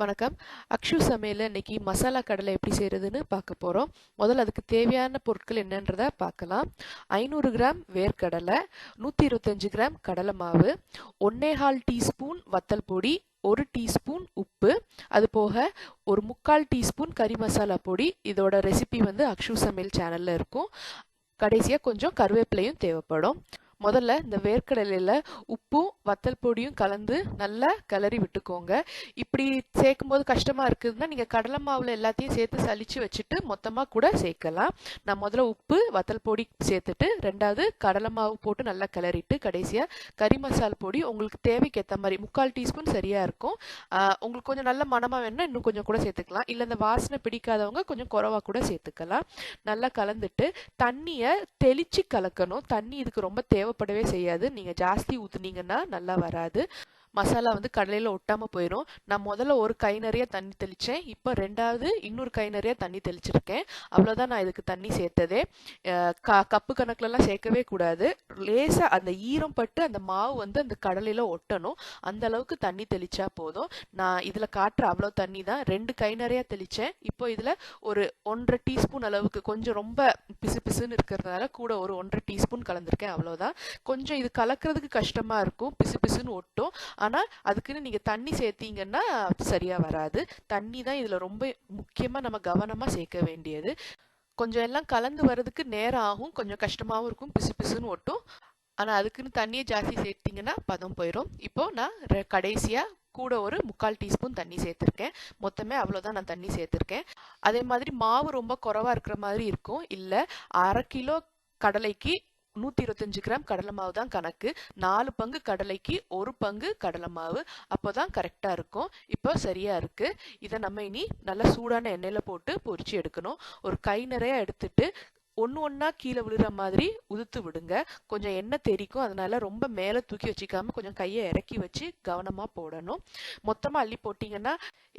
வணக்கம். அக்ஷு சமையலில் இன்றைக்கி மசாலா கடலை எப்படி செய்கிறதுன்னு பார்க்க போகிறோம் முதல்ல அதுக்கு தேவையான பொருட்கள் என்னன்றதை பார்க்கலாம். ஐநூறு கிராம் வேர்க்கடலை நூற்றி இருபத்தஞ்சு கிராம் கடலை மாவு ஒன்னேகால் டீஸ்பூன் வத்தல் பொடி ஒரு டீஸ்பூன் உப்பு. அது போக ஒரு முக்கால் டீஸ்பூன் கறி மசாலா பொடி. இதோட ரெசிபி வந்து அக்ஷு சமையல் சேனலில் இருக்கும். கடைசியாக கொஞ்சம் கருவேப்பிலையும் தேவைப்படும். முதல்ல இந்த வேர்க்கடலையில் உப்பும் வத்தல் பொடியும் கலந்து நல்லா கிளறி விட்டுக்கோங்க. இப்படி சேர்க்கும் போது கஷ்டமாக இருக்குதுன்னா நீங்கள் கடலை மாவில் எல்லாத்தையும் சேர்த்து சளிச்சு வச்சுட்டு மொத்தமாக கூட சேர்க்கலாம். நான் முதல்ல உப்பு வத்தல் பொடி சேர்த்துட்டு ரெண்டாவது கடலை மாவு போட்டு நல்லா கிளறிட்டு கடைசியாக கறி மசால் பொடி உங்களுக்கு தேவைக்கு ஏற்ற மாதிரி முக்கால் டீஸ்பூன் சரியாக இருக்கும். உங்களுக்கு கொஞ்சம் நல்ல மணமாக வேணும்னா இன்னும் கொஞ்சம் கூட சேர்த்துக்கலாம். இல்லை இந்த வாசனை பிடிக்காதவங்க கொஞ்சம் குறவாக கூட சேர்த்துக்கலாம். நல்லா கலந்துட்டு தண்ணியை தெளித்து கலக்கணும். தண்ணி இதுக்கு ரொம்ப தேவை தேவைப்படவே செய்யாது. நீங்கள் ஜாஸ்தி ஊற்றுனீங்கன்னா நல்லா வராது. மசாலா வந்து கடலையில் ஒட்டாமல் போயிடும் நான் முதல்ல ஒரு கை நிறைய தண்ணி தெளித்தேன் இப்போ ரெண்டாவது இன்னொரு கை நிறைய தண்ணி தெளிச்சிருக்கேன். அவ்வளோதான் நான் இதுக்கு தண்ணி சேர்த்ததே. க கப்பு கணக்குலலாம் சேர்க்கவே கூடாது. லேசாக அந்த ஈரம் பட்டு அந்த மாவு வந்து அந்த கடலையில் ஒட்டணும். அந்த அளவுக்கு தண்ணி தெளித்தா போதும். நான் இதில் காட்டுற அவ்வளோ தண்ணி தான். ரெண்டு கை நிறைய தெளித்தேன் இப்போ இதில் ஒரு ஒன்றரை டீஸ்பூன் அளவுக்கு கொஞ்சம் ரொம்ப பிசு பிசுன்னு இருக்கிறதுனால கூட ஒரு ஒன்றரை டீஸ்பூன் கலந்துருக்கேன். அவ்வளோதான் கொஞ்சம் இது கலக்கிறதுக்கு கஷ்டமாக இருக்கும். பிசு பிசுன்னு ஒட்டும். ஆனால் அதுக்குன்னு நீங்கள் தண்ணி சேர்த்தீங்கன்னா சரியாக வராது. தண்ணி தான் இதில் ரொம்ப முக்கியமாக நம்ம கவனமாக சேர்க்க வேண்டியது. கொஞ்சம் எல்லாம் கலந்து வர்றதுக்கு நேரம் ஆகும். கொஞ்சம் கஷ்டமாகவும் இருக்கும். பிசு பிசுன்னு ஒட்டும். ஆனால் அதுக்குன்னு தண்ணியை ஜாஸ்தி சேர்த்திங்கன்னா பதம் போயிடும் இப்போது நான் ரெ- கூட ஒரு முக்கால் டீஸ்பூன் தண்ணி சேர்த்துருக்கேன். மொத்தமே அவ்வளோதான் நான் தண்ணி சேர்த்துருக்கேன். அதே மாதிரி மாவு ரொம்ப குறவாக இருக்கிற மாதிரி இருக்கும். இல்லை அரை கிலோ கடலைக்கு நூற்றி இருபத்தஞ்சு கிராம் கடலை மாவு தான் கணக்கு. நாலு பங்கு கடலைக்கு ஒரு பங்கு கடலை மாவு. அப்போ தான் கரெக்டாக இருக்கும். இப்போ சரியாக இருக்குது இதை நம்ம இனி நல்லா சூடான எண்ணெயில் போட்டு பொரிச்சு எடுக்கணும். ஒரு கை நிறைய எடுத்துட்டு ஒன்று ஒன்றா கீழே விழுற மாதிரி உதுத்து விடுங்க. கொஞ்சம் எண்ணெய் தெரிக்கும் அதனால ரொம்ப மேலே தூக்கி வச்சுக்காம கொஞ்சம் கையை இறக்கி வச்சு கவனமாக போடணும். மொத்தமாக அள்ளி போட்டிங்கன்னா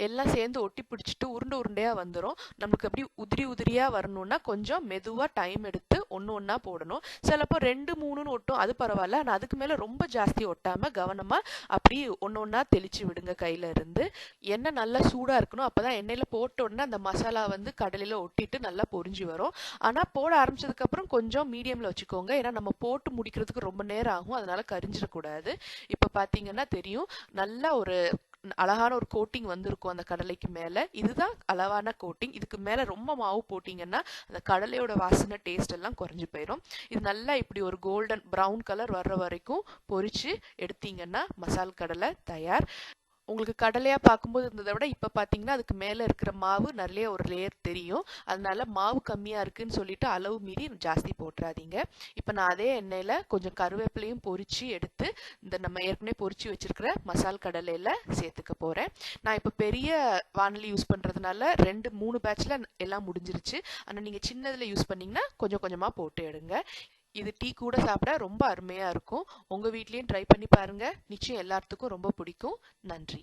எல்லாம் சேர்ந்து ஒட்டி பிடிச்சிட்டு உருண்டை உருண்டையாக வந்துடும் நமக்கு அப்படி உதிரி உதிரியாக வரணும்னா கொஞ்சம் மெதுவாக டைம் எடுத்து ஒன்று ஒன்றா போடணும். சிலப்போ ரெண்டு மூணுன்னு ஒட்டும். அது பரவாயில்ல. ஆனால் அதுக்கு மேலே ரொம்ப ஜாஸ்தி ஒட்டாமல் கவனமாக அப்படி ஒன்று ஒன்றா தெளித்து விடுங்க கையில் இருந்து. எண்ணெய் நல்லா சூடாக இருக்கணும். அப்போ தான் எண்ணெயில் போட்ட உடனே அந்த மசாலா வந்து கடலையில் ஒட்டிட்டு நல்லா பொரிஞ்சு வரும். ஆனால் போட ஆரம்பிச்சதுக்கப்புறம் கொஞ்சம் மீடியமில் வச்சுக்கோங்க. ஏன்னா நம்ம போட்டு முடிக்கிறதுக்கு ரொம்ப நேரம் ஆகும் அதனால் கரிஞ்சிடக்கூடாது. இப்போ பார்த்தீங்கன்னா தெரியும். நல்லா ஒரு அழகான ஒரு கோட்டிங் வந்திருக்கும் அந்த கடலைக்கு மேலே. இதுதான் அளவான கோட்டிங். இதுக்கு மேலே ரொம்ப மாவு போட்டிங்கன்னா அந்த கடலையோட வாசனை டேஸ்ட் எல்லாம் குறைஞ்சி போயிடும் இது நல்லா இப்படி ஒரு கோல்டன் ப்ரௌன் கலர் வர்ற வரைக்கும் பொறிச்சு எடுத்தீங்கன்னா மசால் கடலை தயார். உங்களுக்கு கடலையாக பார்க்கும்போது இருந்ததை விட இப்போ பார்த்தீங்கன்னா அதுக்கு மேலே இருக்கிற மாவு நிறைய ஒரு லேயர் தெரியும். அதனால மாவு கம்மியாக இருக்குன்னு சொல்லிட்டு அளவு மீறி ஜாஸ்தி போட்டுறாதீங்க. இப்போ நான் அதே எண்ணெயில் கொஞ்சம் கருவேப்பிலையும் பொரிச்சு எடுத்து இந்த நம்ம ஏற்கனவே பொரித்து வச்சிருக்கிற மசால் கடலையில் சேர்த்துக்க போகிறேன் நான் இப்போ பெரிய வானொலி யூஸ் பண்ணுறதுனால ரெண்டு மூணு பேட்சில் எல்லாம் முடிஞ்சிருச்சு. ஆனால் நீங்கள் சின்னதில் யூஸ் பண்ணிங்கன்னா கொஞ்சம் கொஞ்சமாக போட்டு எடுங்க. இது டீ கூட சாப்பிட ரொம்ப அருமையாக இருக்கும். உங்கள் வீட்லேயும் ட்ரை பண்ணி பாருங்கள் நிச்சயம் எல்லாத்துக்கும் ரொம்ப பிடிக்கும். நன்றி.